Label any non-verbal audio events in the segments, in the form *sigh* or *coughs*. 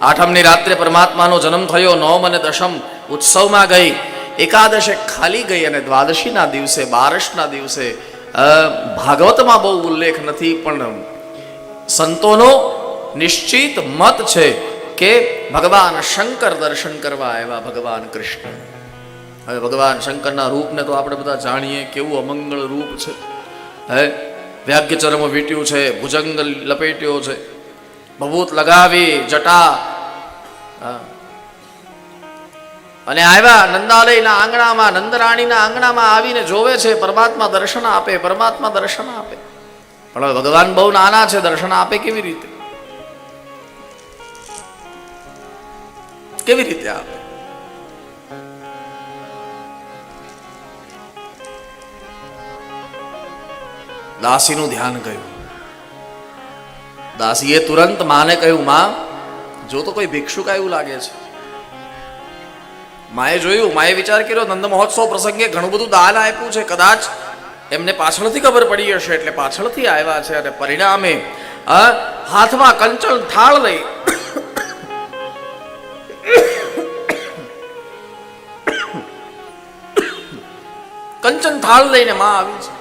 આઠમની રાત્રે પરમાત્માનો જન્મ થયો, નવમ અને દશમ ઉત્સવમાં ગઈ. એકાદશે ખાલી ગઈ અને દ્વાદશીના દિવસે, બારસના દિવસે ભાગવતમાં બહુ ઉલ્લેખ નથી, પણ સંતોનો નિશ્ચિત મત છે કે ભગવાન શંકર દર્શન કરવા આવ્યા ભગવાન કૃષ્ણ. હવે ભગવાન શંકરના રૂપને તો આપણે બધા જાણીએ કેવું અમંગળ રૂપ છે. હે વ્યાગ્ય ચરમ વીટ્યું છે, ભુજંગ લપેટ્યો છે. ભભૂત લગાવી, જટા. અને આવ્યા નંદાલયના આંગણામાં, નંદરાણીના આંગણામાં આવીને જોવે છે, પરમાત્મા દર્શન આપે, પરમાત્મા દર્શન આપે. પણ ભગવાન બહુ નાના છે, દર્શન આપે કેવી રીતે? કેવી રીતે આપે? દાસીનું ધ્યાન ગયું. દાસીએ તુરંત માને કહ્યું, માં, જો તો કોઈ ભિક્ષુક આવ્યું લાગે છે. માએ જોયું, માએ વિચાર કર્યો, નંદ મહોત્સવ પ્રસંગે ઘણું બધું દાન આપ્યું છે. કદાચ એમને પાછળથી ખબર પડી હશે, એટલે પાછળથી આવ્યા છે અને પરિણામે હાથમાં કંચન થાળ લઈ *coughs* કંચન થાળ લઈને માં આવી છે.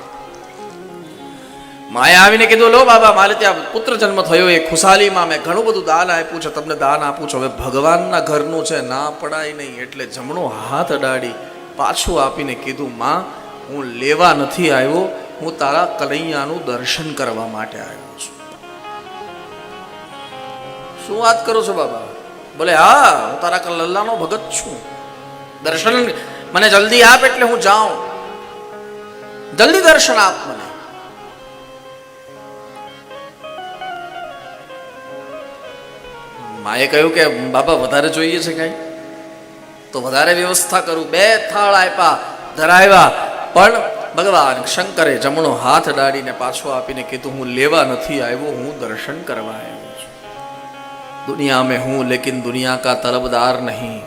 માએ આવીને કીધું, લો બાબા, મારે ત્યાં પુત્ર જન્મ થયો, એ ખુશાલીમાં મેં ઘણું બધું દાન આપ્યું છે, તમને દાન આપું છું. હવે ભગવાનના ઘરનું છે, ના પડાય નહીં, એટલે જમણો હાથ અડાડી પાછું આપીને કીધું, માં, હું લેવા નથી આવ્યો, હું તારા કલૈયાનું દર્શન કરવા માટે આવ્યો છું. શું વાત કરો છો બાબા? બોલે હા, હું તારા કલ્લાનો ભગત છું. દર્શન, મને જલ્દી આપ એટલે હું જાઉં. જલ્દી દર્શન આપ મને. માએ કહ્યું કે બાબા વધારે જોઈએ છે કઈ તો વધારે વ્યવસ્થા કરું બે થાળ આપ્યા ધરાવ્યા પણ ભગવાન શંકરે જમણો હાથ ડાળીને પાછો આપીને કીધું હું લેવા નથી આવ્યો હું દર્શન કરવા આવ્યો છું दुनिया में हूं लेकिन दुनिया का तलबदार नहीं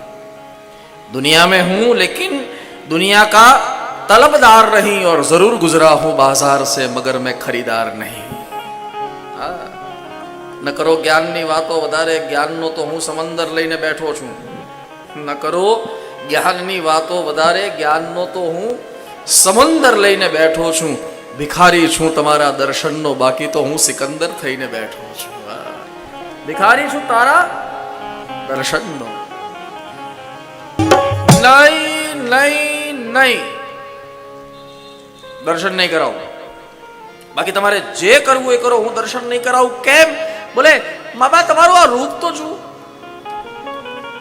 दुनिया में हूं लेकिन दुनिया का तलबदार नहीं और जरूर गुजरा हूं बाजार से मगर मैं खरीदार नहीं હા. ન કરો જ્ઞાનની વાતો વધારે, જ્ઞાનનો તો હું સમંદર લઈને બેઠો છું. ન કરો જ્ઞાનની વાતો વધારે, જ્ઞાનનો તો હું સમંદર લઈને બેઠો છું. ભિખારી છું તમારા દર્શનનો, બાકી તો હું સિકંદર થઈને બેઠો છું. ભિખારી છું તારા દર્શનનો. નહીં નહીં નહીં. દર્શન નહીં કરાવું. બાકી તમારે જે કરવું એ કરો, હું દર્શન નહીં કરાવું. કેમ? બોલે બાબા તમારું આ રૂપ તો જુઓ.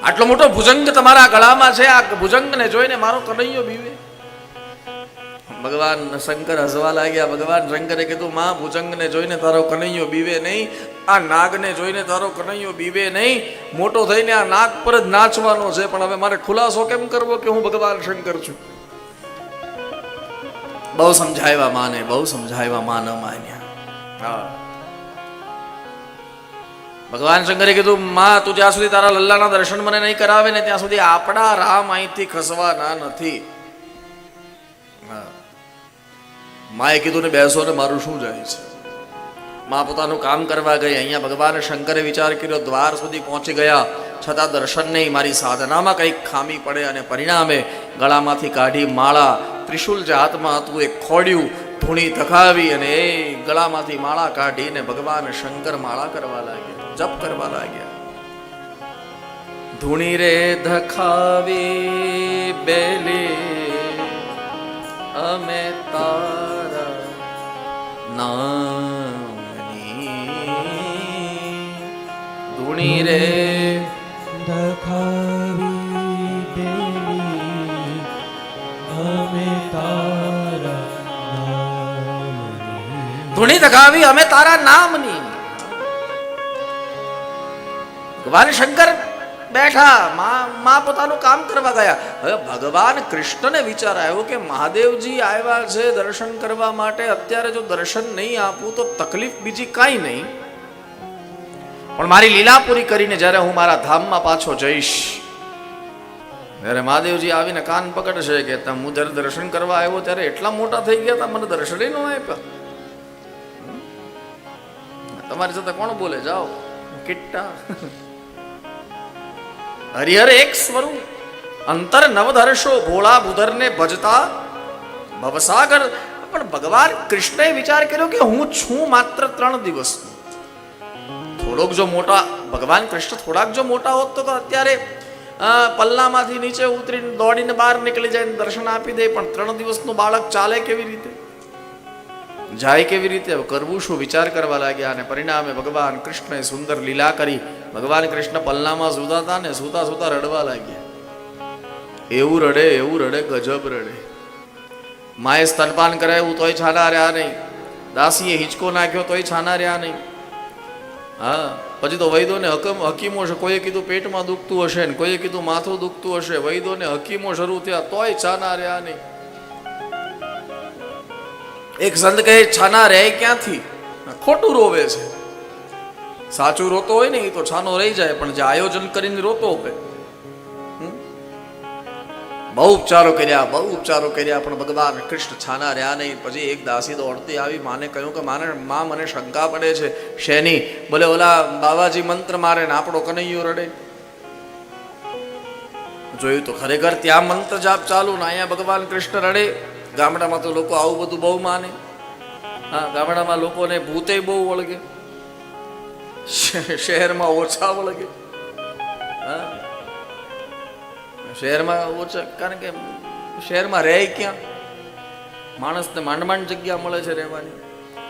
આટલો મોટો ભુજંગ તમારા ગળામાં છે, આ ભુજંગને જોઈને મારો કનૈયો બીવે. ભગવાન શંકર હસવા લાગ્યા, ભગવાન શંકરે કીધું, માં, ભુજંગને જોઈને તારો કનૈયો બીવે નહીં, આ નાગને જોઈને તારો કનૈયો બીવે નહીં. મોટો થઈને આ નાગ પર જ નાચવાનો છે, પણ હવે મારે ખુલાસો કેમ કરવો કે હું ભગવાન શંકર છું? બહુ સમજાવ્યા માને, બહુ સમજાવ્યા માં ન માન્યા હા. ભગવાન શંકરે કીધું, માં, તું જ્યાં સુધી તારા લલ્લાના દર્શન મને નહીં કરાવે ને ત્યાં સુધી આપણા રામ અહીંથી ખસવાના નથી. માએ કીધું ને બેસો ને મારું શું જાય છે? માં પોતાનું કામ કરવા ગઈ, અહીંયા ભગવાન શંકરે વિચાર કર્યો, દ્વાર સુધી પહોંચી ગયા. છતાં દર્શન નહીં, મારી સાધનામાં કંઈક ખામી પડે અને પરિણામે ગળામાંથી કાઢી માળા, ત્રિશુલ જે હાથમાં હતું એ ખોડ્યું, ધૂણી ધખાવી અને એ ગળામાંથી માળા કાઢીને ભગવાન શંકર માળા કરવા લાગ્યા. જપ કરવા લાગ્યા ધૂણી રે ધખાવી બેલી અમે તારા નામની ધૂણી રે દખાવી દેલી અમે તારા નામની ધૂણી ધગાવી અમે તારા ભગવાન શંકર બેઠા, માં પોતાનું કામ કરવા ગયા. હવે ભગવાન કૃષ્ણને વિચાર આવ્યો કે મહાદેવજી આવ્યા છે દર્શન કરવા માટે, અત્યારે જો દર્શન નહીં આપું તો તકલીફ બીજી કાંઈ નહીં. પણ મારી લીલા પૂરી કરીને જ્યારે હું મારા ધામમાં પાછો જઈશ, ત્યારે મહાદેવજી આવીને કાન પકડશે કે હું જ્યારે દર્શન કરવા આવ્યો ત્યારે એટલા મોટા થઈ ગયા હતા, મને દર્શન ન આપ્યા. તમારી સાથે કોણ બોલે? જાઓ. કિટ્ટા. હરિહર એક સ્વરૂપ અંતર નવધર્ષો ભોળા બુધરને ભજતા ભવસાગર પણ ભગવાન કૃષ્ણએ વિચાર કર્યો કે હું છું માત્ર ત્રણ દિવસ થોડોક જો મોટા ભગવાન કૃષ્ણ થોડાક જો મોટા હોત તો અત્યારે અ, પલ્લામાંથી નીચે ઉતરીને દોડીને બહાર નીકળી જાય ને દર્શન આપી દે પણ ત્રણ દિવસનું બાળક ચાલે કેવી રીતે જાય કેવી રીતે હવે કરવું શું વિચાર કરવા લાગ્યા અને પરિણામે ભગવાન કૃષ્ણએ સુંદર લીલા કરી ભગવાન કૃષ્ણ પલ્લામાં સૂતા હતા ને સૂતા સૂતા રડવા લાગ્યા. એવું રડે એવું રડે, ગજબ રડે. માએ સ્તનપાન કરાવ્યું તોય છાના રહ્યા નહીં. દાસીએ હિંચકો નાખ્યો તોય છાના રહ્યા નહીં. હા, પછી તો વૈદોને હકમ હકીમો છે કોઈએ કીધું પેટમાં દુખતું હશે ને કોઈએ કીધું માથું દુખતું હશે, વૈદોને હકીમો શરૂ થયા તોય છાના રહ્યા નહીં. એક સંત કહે, છાના રહે ક્યાંથી? ખોટું રોવે છે. સાચું રોતો હોય ને એ તો છાનો રહી જાય, પણ જે આયોજન કરીને રોતો હોય? બહુ ઉપચારો કર્યા, બહુ ઉપચારો કર્યા, પણ ભગવાન કૃષ્ણ છાના રહ્યા નહીં. પછી એક દાસી દોડતી આવી, માને કહ્યું કે, માને, માં મને શંકા પડે છે, શેની? બોલે, ઓલા બાબાજી મંત્ર મારે ને આપણો કનૈયો રડે. જોયું તો ખરેખર ત્યાં મંત્ર જાપ ચાલુ ને અહીંયા ભગવાન કૃષ્ણ રડે. ગામડામાં તો લોકો આવું બધું બહુ માને. હા, ગામડામાં લોકોને ભૂતે બહુ વળગે. શહેરમાં ઓછા વળગે શહેરમાં ઓછા, કારણ કે શહેરમાં રહે ક્યાં? માણસને માંડ માંડ જગ્યા મળે છે રહેવાની.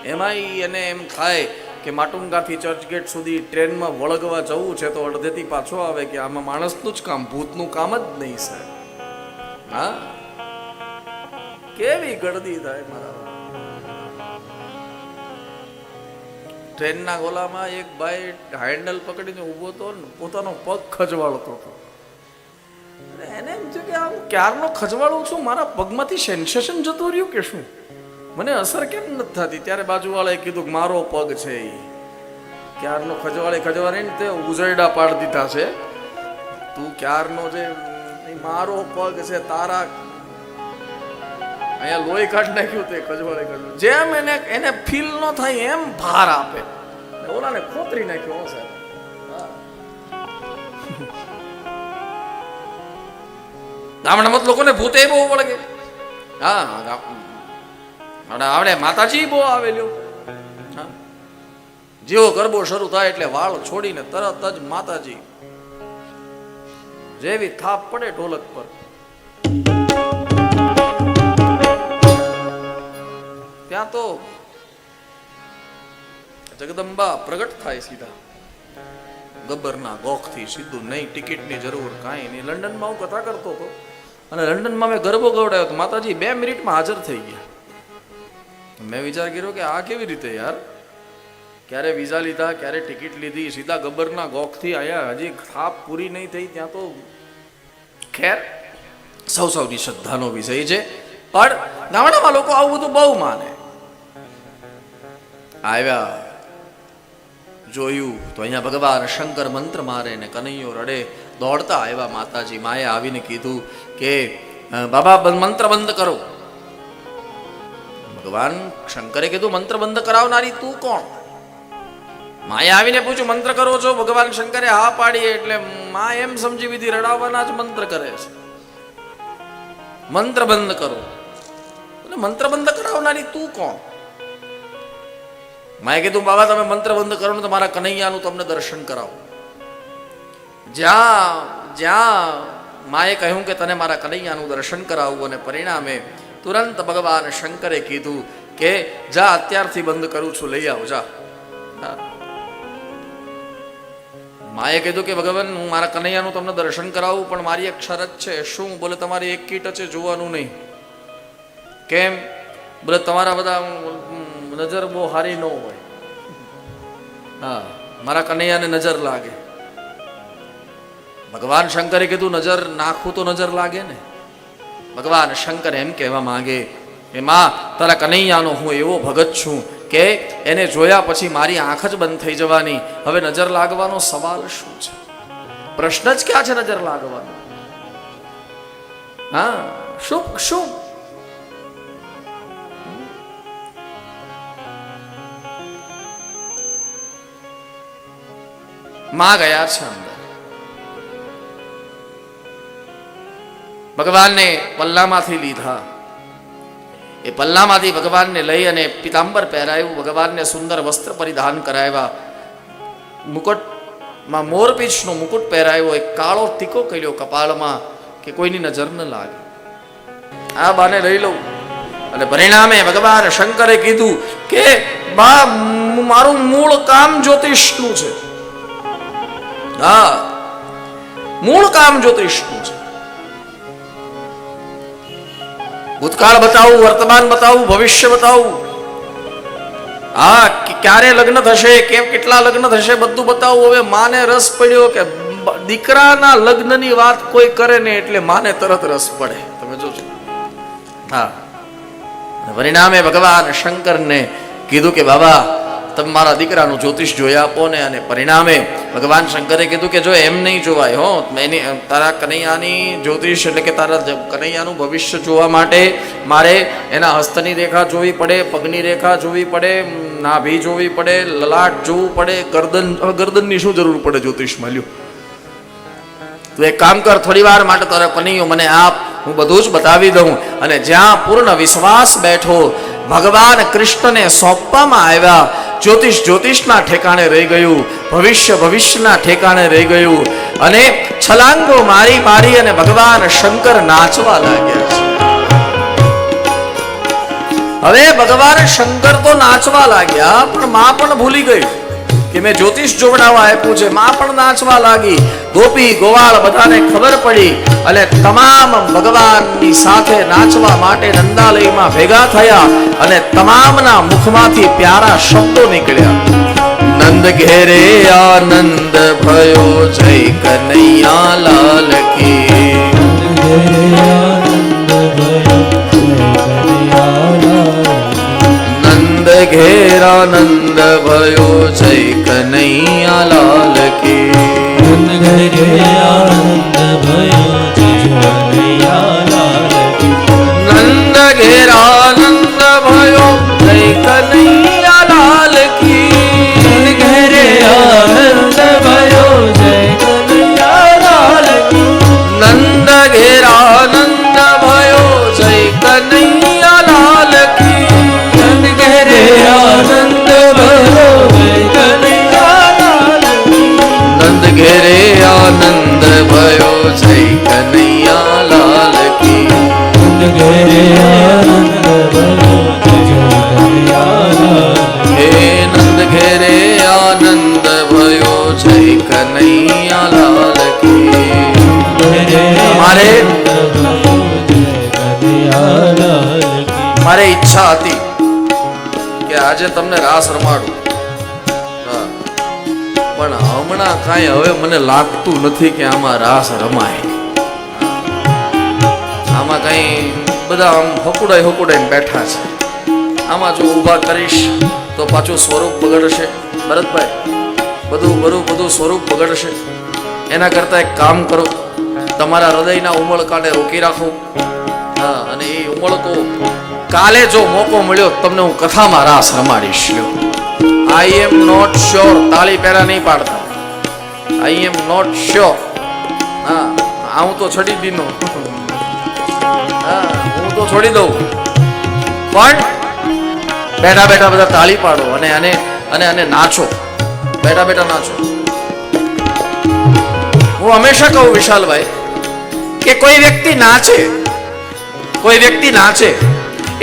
એમાંય એને એમ થાય કે માટુંગાથી ચર્ચગેટ સુધી ટ્રેનમાં વળગવા જવું છે તો અડધેથી પાછો આવે કે આમાં માણસનું જ કામ, ભૂતનું કામ જ નહીં, સાહેબ. હા? કેવી ગળદી થાય મારા ટ્રેનના ગોલામાં એક ભાઈ હેન્ડલ પકડીને ઊભો હતો ને, પોતાનો પગ ખજવાળતો હતો. એને એમ થયું કે આમ ક્યારનો ખજવાળું છું? મારા પગમાંથી સેન્સેશન જતું રહ્યું કે શું? મને અસર કેમ નથી થતી? ત્યારે બાજુવાળાએ કીધું કે મારો પગ છે એ ક્યારનો ખજવાળે ખજવાળીને તે ઉજરડા પાડી દીધા છે. તું ક્યારનો જે મારો પગ છે, તારા અહીંયા લોહી કાઢ નાખ્યું તે ખજવાળે કાઢ્યું જેમ એને એને ફીલ ન થાય એમ ભાર આપે. ઓલાને ખોતરી નાખ્યો, હો સાહેબ. ગામડા મત લોકોને ભૂતે બહુ વળગે. હા અને આવડે માતાજી બહુ આવેલો જેવો ગરબો શરૂ થાય એટલે વાળ છોડીને તરત જ માતાજી જેવી થાપ પડે ઢોલક પર. ત્યાં તો જગદંબા પ્રગટ થાય સીધા. ગબ્બરના ગોખથી સીધું નહીં, ટિકિટની જરૂર કાંઈ નહીં. લંડનમાં હું કથા કરતો હતો અને લંડનમાં મેં ગરબો ગવડાવ્યો તો માતાજી, બે મિનિટમાં હાજર થઈ ગયા. મેં વિચાર કર્યો કે આ કેવી રીતે યાર? ક્યારે વિઝા લીધા, ક્યારે ટિકિટ લીધી, સીધા ગબ્બરના ગોખથી અહીંયા હજી થાપ પૂરી નહીં થઈ, ત્યાં તો ખેર, સૌ સૌની શ્રદ્ધાનો વિષય છે. પણ ગામડામાં લોકો આવું બધું બહુ માને. આવ્યા. જોયું તો અહીંયા ભગવાન શંકર મંત્ર મારે ને કનૈયો રડે દોડતા આવ્યા માતાજી. માએ આવીને કીધું કે બાબા મંત્ર બંધ કરો. ભગવાન શંકરે કીધું, મંત્ર બંધ કરાવનારી તું કોણ? માએ આવીને પૂછ્યું, મંત્ર કરો છો? ભગવાન શંકરે હા પાડી એટલે મા એમ સમજી વિધિ રડાવવાના જ મંત્ર કરે છે. મંત્ર બંધ કરો. મંત્ર બંધ કરાવનારી તું કોણ? માએ કીધું, બાબા, તમે મંત્ર બંધ કરો ને તો મારા કનૈયાનું તમને દર્શન કરાવો. જ્યાં જ્યાં માએ કહ્યું કે તને મારા કનૈયાનું દર્શન કરાવવું અને પરિણામે તુરંત ભગવાન શંકરે કીધું કે, જા, અત્યારથી બંધ કરું છું, લઈ આવ, જા. માએ કીધું કે, ભગવાન, હું મારા કનૈયાનું તમને દર્શન કરાવું, પણ મારી એક શરત છે. શું? બોલે, તમારી એક કીટ છે, જોવાનું નહીં. કેમ? બોલે, તમારા બધા નજર બહુ સારી ન હોય. હા, મારા કનૈયાને નજર લાગે. ભગવાન શંકરે કીધું, નજર નાખું તો નજર લાગે ને? ભગવાન શંકર એમ કહેવા માંગે કે માં, તારા કનૈયાનો હું એવો ભગત છું કે એને જોયા પછી મારી આંખ જ બંધ થઈ જવાની. હવે નજર લાગવાનો સવાલ શું છે? પ્રશ્ન જ ક્યાં છે નજર લાગવાનો? હા શું શું માં ગયા છે અંદર. ભગવાનને પલ્લામાંથી લીધા. એ પલ્લામાંથી ભગવાનને લઈ અને પિતાંબર પહેરાયું, ભગવાનને સુંદર વસ્ત્ર પરિધાન કરાવ્યા. મુકુટમાં મોરપીંછનો મુકુટ પહેરાયો, એક કાળો ટીકો કર્યો કપાળમાં કે કોઈની નજર ન લાગે. આ બાને લઈ લઉં. અને પરિણામે ભગવાન શંકરે કીધું કે, બા મારું મૂળ કામ જ્યોતિષનું છે. હા. મૂળ કામ જ્યોતિષનું છે. ભૂતકાળ બતાવું, વર્તમાન બતાવું, ભવિષ્ય બતાવું. હા ક્યારે લગ્ન થશે, કેમ કેટલા લગ્ન થશે બધું બતાવું. હવે માને રસ પડ્યો કે દીકરાના લગ્નની વાત કોઈ કરે ને એટલે માને તરત રસ પડે. તમે જોજો. હા. પરિણામે ભગવાન શંકરને કીધું કે, બાબા તમે મારા દીકરાનું જ્યોતિષ જોઈ આપો ને અને પરિણામે ભગવાન શંકરે કીધું કે જો એમ નહીં જોવાય, હો એની તારા કનૈયાની જ્યોતિષ એટલે કે તારા કનૈયાનું ભવિષ્ય જોવા માટે મારે એના હસ્તની રેખા જોવી પડે, પગની રેખા જોવી પડે નાભી જોવી પડે, લલાટ જોવું પડે, ગરદન ગરદનની શું જરૂર પડે જ્યોતિષ માલ્યું તું એક કામ કર થોડી વાર માટે તારા કનૈયો મને આપ, હું બધું જ બતાવી દઉં. અને જ્યાં પૂર્ણ વિશ્વાસ બેઠો ભગવાન કૃષ્ણને સોંપવામાં આવ્યા. જ્યોતિષ જ્યોતિષના ઠેકાણે રહી ગયું. ભવિષ્ય ભવિષ્યના ઠેકાણે રહી ગયું. અને છલાંગો મારી મારી અને ભગવાન શંકર નાચવા લાગ્યા હવે ભગવાન શંકર તો નાચવા લાગ્યા, પણ માં પણ ભૂલી ગઈ. કે મેં જ્યોતિષ જોવડાવવા આપ્યું છે. માં પણ નાચવા લાગી. ગોપી, ગોવાળ બધાને ખબર પડી અને તમામ ભગવાનની સાથે નાચવા માટે નંદાલયમાં ભેગા થયા અને તમામના મુખમાંથી પ્યારા શબ્દો નીકળ્યા. નંદ ઘેરે આનંદ ભયો જય કનૈયા લાલ કી. નંદ ઘેરાનંદ ભયો જય ભયો જય કનૈયા લાલ કી હે નંદ ઘેરે આનંદ ભયો જય કનૈયા લાલ કી મારે મારે ઈચ્છા હતી કે આજે તમને રાસ રમાડું કાંઈ હવે મને લાગતું નથી કે આમાં રાસ રમાય. આમાં કઈ બધા આમ હકુડાઈ હકુડાઈને બેઠા છે. આમાં જો ઊભા કરીશ તો પાછું સ્વરૂપ બગડશે. ભરતભાઈ, બધું બરું બધું સ્વરૂપ બગડશે. એના કરતાં એક કામ કરો, તમારા હૃદયના ઉમળકાને રોકી રાખો. હા, અને એ ઉમળકો કાલે જો મોકો મળ્યો, તમને હું કથામાં રાસ રમાડીશ, લ્યો. આઈ એમ નોટ શ્યોર તાળી પહેરા નહીં પાડતા. આઈ એમ નોટ શ્યોર હા, હું તો છડી દીનો હા તો છોડી દઉં. પણ બેઠા બેઠા બધા તાળી પાડો અને અને અને અને નાચો. બેઠા બેઠા નાચો. હું હંમેશા કહું વિશાલભાઈ, કે કોઈ વ્યક્તિ નાચે, કોઈ વ્યક્તિ નાચે,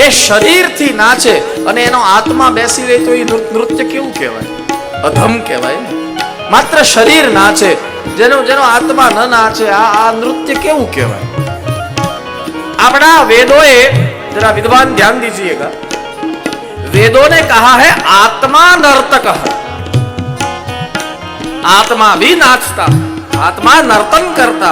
એ શરીરથી નાચે અને એનો આત્મા બેસી રહે તો એ નૃત્ય કેવું કહેવાય? અધમ કહેવાય ને. માત્ર શરીર નાચે જેનો જેનો આત્મા ન નાચે આ આ નૃત્ય કેવું કહેવાય આપણા વેદોએ जरा विद्वान ध्यान दीजिएगा वेदों ने कहा है आत्मा नर्तक है आत्मा भी नाचता आत्मा नर्तन करता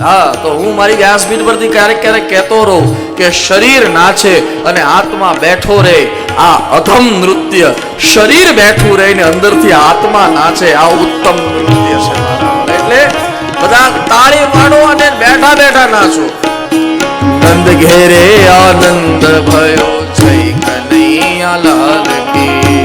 હા તો હું મારી વ્યાસપીઠ પરથી ક્યારેક ક્યારેક કહેતો રહું કે શરીર નાચે અને આત્મા બેઠો રહે આ અધમ નૃત્ય. શરીર બેઠું રહીને અંદરથી આત્મા નાચે આ ઉત્તમ નૃત્ય છે એટલે બધા તાળી પાડો અને બેઠા બેઠા નાચો. નંદ ઘેરે આનંદ ભયો જય કનૈયા લાલ કી.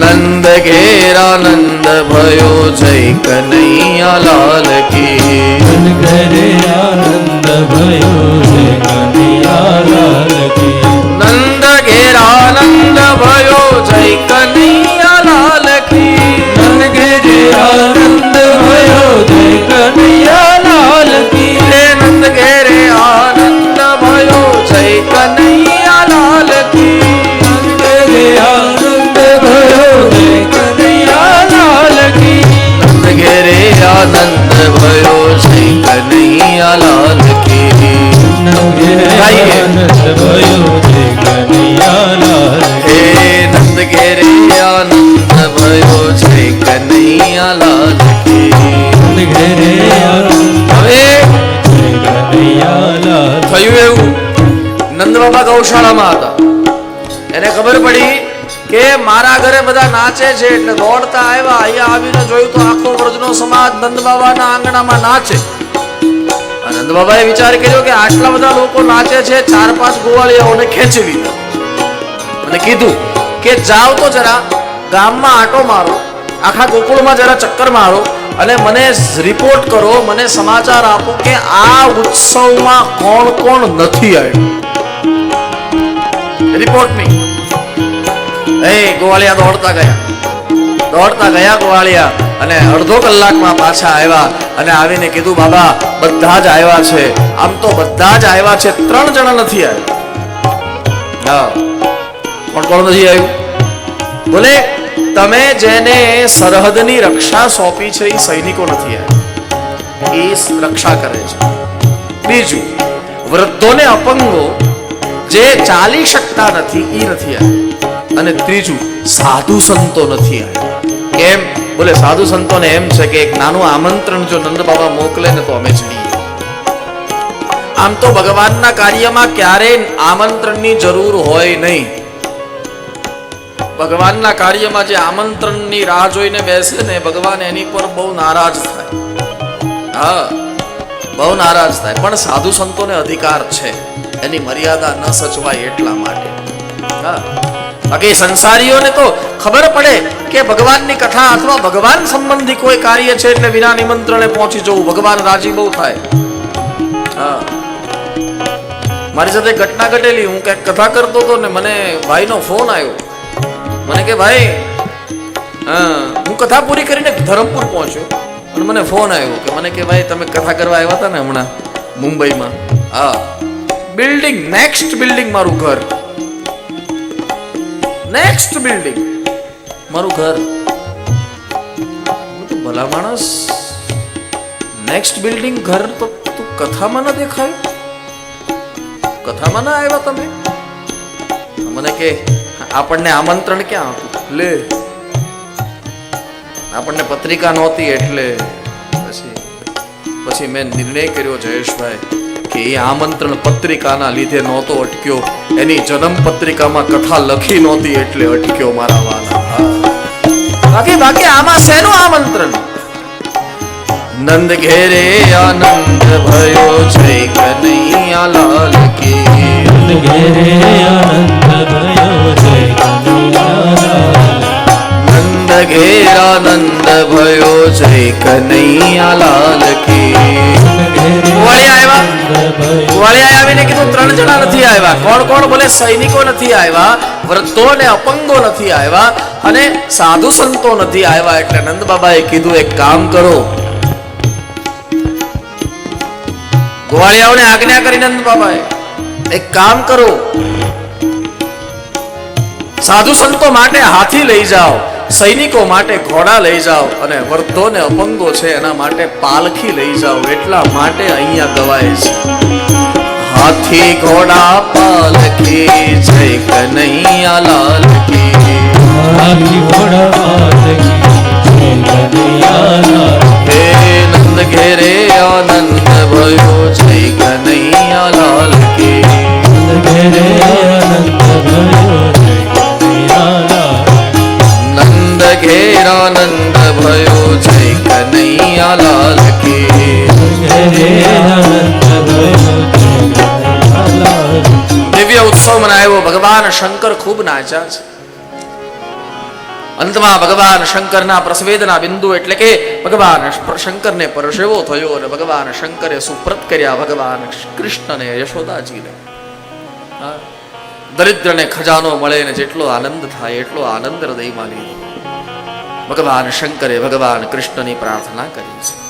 નંદ ઘેર આનંદ ભયો જય કનૈયા લાલ કી. મન ઘરે આનંદ ભયો જય કનૈયા લાલ કી નંદ ઘેરાનંદ ભયો જય થયું એવું? નંદબાબા ગૌશાળામાં હતા. એને ખબર પડી કે મારા ઘરે બધા નાચે છે એટલે દોડતા આવ્યા, અહીંયા આવીને જોયું તો આખો વ્રજનો સમાજ નંદબાબાના આંગણામાં નાચે. નંદબાબાએ વિચાર કર્યો કે આટલા બધા લોકો નાચે છે, ચાર પાંચ ગોવાળિયાઓને ખેંચી લીધા. અને કીધું કે જાઓ તો જરા ગામમાં આટો મારો, આખા ગોકુળમાં જરા ચક્કર મારો અને મને રિપોર્ટ કરો, મને સમાચાર આપો કે આ ઉત્સવમાં કોણ કોણ નથી આવ્યું. રિપોર્ટ નહીં એ, ગોવાળિયા દોડતા ગયા. દોડતા ગયા ગોવાળિયા અને અડધો કલાકમાં પાછા આવ્યા અને આવીને કીધું, બાબા, બધા જ આવ્યા છે. આમ તો બધા જ આવ્યા છે, ત્રણ જણા નથી આવ્યા. હા. કોણ કોણ નથી આવ્યું? બોલે તમે જેને સરહદની રક્ષા સોંપી છે, એ સૈનિકો નથી એ રક્ષા કરે છે. બીજું, વૃદ્ધોને અપંગો જે ચાલી શકતા નથી એ નથી અને ત્રીજું, સાધુ સંતો નથી કેમ? બોલે, સાધુ સંતોને એમ છે કે એક નાનું આમંત્રણ જો નંદ બાબા મોકલે ને તો અમે જઈએ આમ તો ભગવાનના કાર્યમાં ક્યારેય આમંત્રણની જરૂર હોય નહીં. ભગવાનના કાર્યમાં જે આમંત્રણની રાહ જોઈને બેસે ને ભગવાન એની પર બહુ નારાજ થાય. હા, બહુ નારાજ થાય. પણ સાધુ સંતોને અધિકાર છે. એની મર્યાદા ન સચવાય એટલા માટે. હા. બાકી સંસારીઓને તો ખબર પડે કે ભગવાનની કથા અથવા ભગવાન સંબંધી કોઈ કાર્ય છે એટલે વિના નિમંત્રણે પહોંચી જવું. ભગવાન રાજી બહુ થાય. હા. મારી સાથે ઘટના ઘટેલી. હું કંઈક કથા કરતો હતો ને મને ભાઈનો ફોન આવ્યો. મને કે, ભાઈ હા કથા પૂરી કરીને ધરમપુર પહોંચ્યો. અને મને ફોન આવ્યો કે, મને કે, ભાઈ, તમે કથા કરવા આવ્યા હતા ને હમણાં મુંબઈમાં? હા, બિલ્ડિંગ નેક્સ્ટ બિલ્ડિંગ મારું ઘર. નેક્સ્ટ બિલ્ડિંગ, મારું ઘર. ભલા માણસ. નેક્સ્ટ બિલ્ડિંગ ઘર તો તું કથામાં ન દેખાય? કથામાં ના આવ્યા તમે? મને કે આપણને આમંત્રણ ક્યાં હતું? લે. આપણને પત્રિકા નહોતી એટલે પછી પછી મેં નિર્ણય કર્યો જયેશભાઈ કે એ આમંત્રણ પત્રિકાના લીધે નહોતો અટક્યો. એની જન્મ પત્રિકામાં કથા લખી નહોતી એટલે અટક્યો મારા વાલા. બાકી બાકી આમાં શેનું આમંત્રણ? નંદ ઘેરે આનંદ ભયો જય કનૈયા લાલ કે. નંદ ઘેરે આનંદ ભયો ઘેરાનંદ ભયો જય કનૈયા લાલ કી. વળી આવ્યા? વળી આવીને કીધું ત્રણ જણા નથી આવ્યા. કોણ કોણ? બોલે, સૈનિકો નથી આવ્યા, વૃદ્ધો ને અપંગો નથી આવ્યા અને સાધુ સંતો નથી આવ્યા. એટલે નંદ બાબાએ કીધું, એક કામ કરો. ગોવાળિયાઓને આજ્ઞા કરી નંદ બાબાએ એક કામ કરો. સાધુ સંતો માટે હાથી લઈ જાઓ. સૈનિકો માટે ઘોડા લઈ જાઓ અને વૃદ્ધો ને અપંગો છે એના માટે પાલખી લઈ જાઓ એટલા માટે અહીંયા ગવાય છે. હાથી ઘોડા પાલખી જય કનૈયા લાલ કી. હાથી ઘોડા પાલખી જય કનૈયા લાલ હે નંદ ઘેરે આનંદ ભયો જય કનૈયા ભગવાન શંકર ખૂબ નાચ્યા છે. અંતમાં ભગવાન શંકરના પ્રસવેદના બિંદુ એટલે કે ભગવાન શંકરને પરસેવો થયો અને ભગવાન શંકરે સુપ્રત કર્યા. ભગવાન કૃષ્ણને યશોદાજીને દરિદ્રને ખજાનો મળે ને જેટલો આનંદ થાય એટલો આનંદ હૃદયમાં લીધો. ભગવાન શંકરે ભગવાન કૃષ્ણની પ્રાર્થના કરી છે.